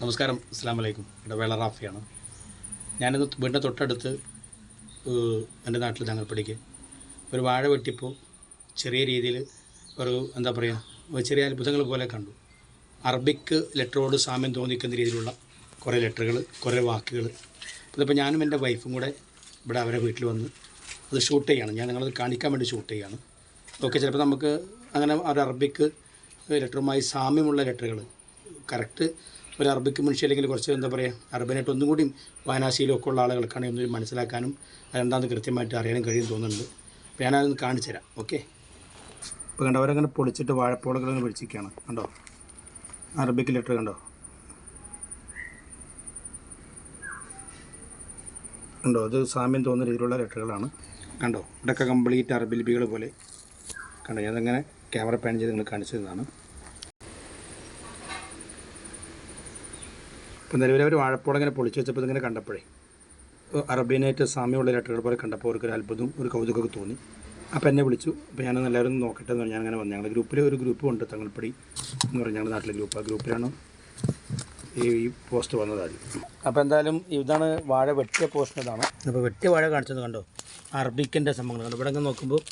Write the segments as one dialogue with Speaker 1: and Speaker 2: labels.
Speaker 1: നമസ്കാരം അസ്സാം വലൈക്കും ഇടവേള റാഫിയാണ്. ഞാനിന്ന് വീടിന്റെ തൊട്ടടുത്ത് എന്റെ നാട്ടിൽ തങ്ങൾപ്പടിക്ക് ഒരു വാഴ വെട്ടിപ്പോൾ ചെറിയ രീതിയിൽ ഒരു എന്താ പറയുക ചെറിയ അത്ഭുതങ്ങൾ പോലെ കണ്ടു. അറബിക്ക് ലെറ്ററോട് സാമ്യം തോന്നിക്കുന്ന രീതിയിലുള്ള കുറേ ലെറ്ററുകൾ കുറേ വാക്കുകൾ ഇതിപ്പോൾ ഞാനും എന്റെ വൈഫും കൂടെ ഇവിടെ അവരെ വീട്ടിൽ വന്ന് അത് ഷൂട്ട് ചെയ്യാണ്. ഞാൻ നിങ്ങളത് കാണിക്കാൻ വേണ്ടി ഷൂട്ട് ചെയ്യാണ്. ഓക്കെ ചിലപ്പോൾ നമുക്ക് അങ്ങനെ ഒരു അറബിക്ക് ലെറ്ററുമായി സാമ്യമുള്ള ലെറ്ററുകൾ കറക്റ്റ് ഒരു അറബിക്ക് മനുഷ്യ അല്ലെങ്കിൽ കുറച്ച് എന്താ പറയുക അറബിനായിട്ട് ഒന്നും കൂടി വായനാശീലമൊക്കെ ഉള്ള ആളുകൾക്കാണ് ഒന്ന് മനസ്സിലാക്കാനും അതെന്താണെന്ന് കൃത്യമായിട്ട് അറിയാനും കഴിയും തോന്നുന്നുണ്ട്. അപ്പോൾ ഞാനതൊന്ന് കാണിച്ചു തരാം. ഓക്കെ? ഇപ്പോൾ കണ്ടോ അവരങ്ങനെ പൊളിച്ചിട്ട് വാഴപ്പോളകളങ്ങനെ പിടിച്ചിരിക്കുകയാണ് കണ്ടോ? അറബിക്ക് ലെറ്റർ കണ്ടോ? കണ്ടോ? അത് സാമ്യം തോന്നുന്ന രീതിയിലുള്ള ലെറ്ററുകളാണ്. കണ്ടോ? ഇവിടെയൊക്കെ കംപ്ലീറ്റ് അറബി ലിപികൾ പോലെ. കണ്ടോ? ഞാനങ്ങനെ ക്യാമറ പാൻ ചെയ്ത് നിങ്ങൾ കാണിച്ചു ഇപ്പം നിലവിലെ അവർ വാഴപ്പോളം ഇങ്ങനെ പൊളിച്ച് വെച്ചപ്പോൾ ഇതിങ്ങനെ കണ്ടപ്പോഴേ ഏഹ് അറബിയനായിട്ട് സാമ്യമുള്ള ലെറ്ററുകൾ പോലെ കണ്ടപ്പോൾ അവർക്ക് ഒരു അത്ഭുതവും ഒരു കൗതുകമൊക്കെ തോന്നി. അപ്പോൾ എന്നെ വിളിച്ചു. അപ്പോൾ ഞാനൊന്ന് എല്ലാവരും നോക്കട്ടെ എന്ന് പറഞ്ഞാൽ അങ്ങനെ വന്നു. ഞങ്ങളുടെ ഗ്രൂപ്പിൽ ഒരു ഗ്രൂപ്പ് ഉണ്ട് തങ്ങൾപ്പടി എന്ന് പറഞ്ഞ ഞങ്ങളുടെ നാട്ടിലെ ഗ്രൂപ്പ്. ആ ഗ്രൂപ്പിലാണ് ഈ പോസ്റ്റ് വന്നത് ആദ്യം. അപ്പോൾ എന്തായാലും ഇതാണ് വാഴ വെട്ടിയ പോസ്റ്റ് ഇതാണ്. അപ്പോൾ വെട്ടിയ വാഴ കാണിച്ചത് കണ്ടോ? അറബിക്കിന്റെ സംഭവങ്ങൾ കണ്ടോ? ഇവിടെ നോക്കുമ്പോൾ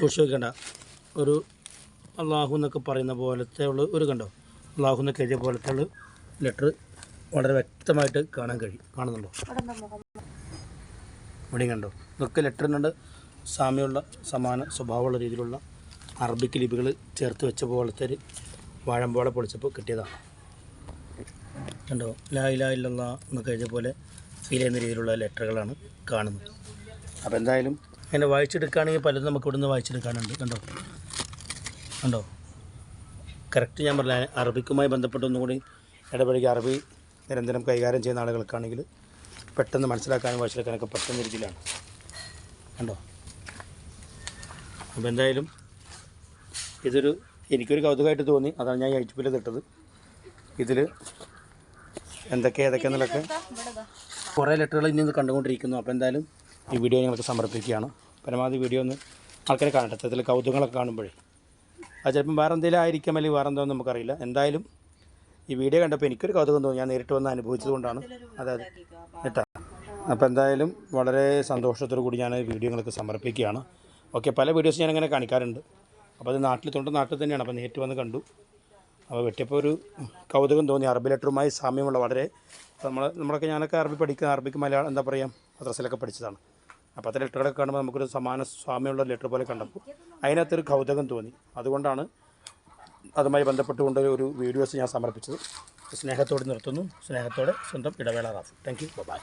Speaker 1: സൂക്ഷിച്ച് ഒരു അള്ളാഹു എന്നൊക്കെ പറയുന്ന പോലത്തെ ഉള്ള ഒരു കണ്ടോ? അള്ളാഹു എന്നൊക്കെ എഴുതിയ പോലത്തെ ഉള്ള ലെറ്റർ വളരെ വ്യക്തമായിട്ട് കാണാൻ കഴിയും. കാണുന്നുണ്ടോ? ഇവിടെയും കണ്ടോ? ഇതൊക്കെ ലെറ്ററിനുണ്ട്. സാമ്യമുള്ള സമാന സ്വഭാവമുള്ള രീതിയിലുള്ള അറബിക് ലിപികൾ ചേർത്ത് വെച്ച പോലത്തെ ഒരു വാഴമ്പോളെ പൊളിച്ചപ്പോൾ കിട്ടിയതാണ്. കണ്ടോ? ലാ ഇലാ ഇല്ലല്ല എന്നൊക്കെ എഴുതിയ പോലെ ഫീൽ ചെയ്യുന്ന രീതിയിലുള്ള ലെറ്ററുകളാണ് കാണുന്നത്. അപ്പോൾ എന്തായാലും അങ്ങനെ വായിച്ചെടുക്കുകയാണെങ്കിൽ പലതും നമുക്ക് ഇവിടുന്ന് വായിച്ചെടുക്കാനുണ്ട്. കണ്ടോ? കണ്ടോ? കറക്റ്റ് ഞാൻ പറഞ്ഞ അറബിക്കുമായി ബന്ധപ്പെട്ട് ഒന്നുകൂടി ഇടപഴകി അറബി നിരന്തരം കൈകാര്യം ചെയ്യുന്ന ആളുകൾക്കാണെങ്കിൽ പെട്ടെന്ന് മനസ്സിലാക്കാനും വായിച്ചെടുക്കാനൊക്കെ പെട്ടെന്ന് രീതിയിലാണ്. കണ്ടോ? അപ്പോൾ എന്തായാലും ഇതൊരു എനിക്കൊരു കൗതുകമായിട്ട് തോന്നി. അതാണ് ഞാൻ യൂട്യൂബിൽ തിട്ടത് ഇതിൽ എന്തൊക്കെ ഏതൊക്കെയെന്നുള്ളതൊക്കെ കുറേ ലെറ്ററുകൾ ഇനി ഒന്ന് കണ്ടുകൊണ്ടിരിക്കുന്നു. അപ്പോൾ എന്തായാലും ഈ വീഡിയോ ഞങ്ങൾക്ക് സമർപ്പിക്കുകയാണ്. പരമാവധി വീഡിയോ ഒന്ന് ആൾക്കാരെ കാണട്ടെ. ഇതിൽ കൗതുകങ്ങളൊക്കെ കാണുമ്പോഴേ. അത് ചിലപ്പം വേറെ എന്തെങ്കിലും ആയിരിക്കാം അല്ലെങ്കിൽ വേറെ എന്തോന്നും നമുക്കറിയില്ല. എന്തായാലും ഈ വീഡിയോ കണ്ടപ്പോൾ എനിക്കൊരു കൗതുകം തോന്നി. ഞാൻ നേരിട്ട് വന്ന് അനുഭവിച്ചത് കൊണ്ടാണ് അതായത് കേട്ടോ. അപ്പോൾ എന്തായാലും വളരെ സന്തോഷത്തോടു കൂടി ഞാൻ വീഡിയോ നിങ്ങൾക്ക് സമർപ്പിക്കുകയാണ്. ഓക്കെ പല വീഡിയോസ് ഞാൻ അങ്ങനെ കാണിക്കാറുണ്ട്. അപ്പോൾ അത് നാട്ടിൽ തൊണ്ട് നാട്ടിൽ തന്നെയാണ്. അപ്പോൾ നേരിട്ട് വന്ന് കണ്ടു. അപ്പോൾ വെട്ടിയപ്പോൾ ഒരു കൗതുകം തോന്നി. അറബി ലെറ്ററുമായി സാമ്യമുള്ള വളരെ നമ്മൾ നമ്മളൊക്കെ ഞാനൊക്കെ അറബി പഠിക്കുന്ന അറബിക്ക് മലയാളം എന്താ പറയുക മദ്രസയിലൊക്കെ പഠിച്ചതാണ്. അപ്പോൾ അത്ര ലെറ്ററുകളൊക്കെ കാണുമ്പോൾ നമുക്കൊരു സമാന സ്വാമ്യമുള്ള ലെറ്റർ പോലെ കണ്ടപ്പോൾ അതിനകത്തൊരു കൗതുകം തോന്നി. അതുകൊണ്ടാണ് അതുമായി ബന്ധപ്പെട്ടുകൊണ്ട് ഒരു വീഡിയോസ് ഞാൻ സമർപ്പിച്ചത്. സ്നേഹത്തോടെ നിർത്തുന്നു. സ്നേഹത്തോടെ സ്വന്തം ഇടവേള റാഫു. Thank you by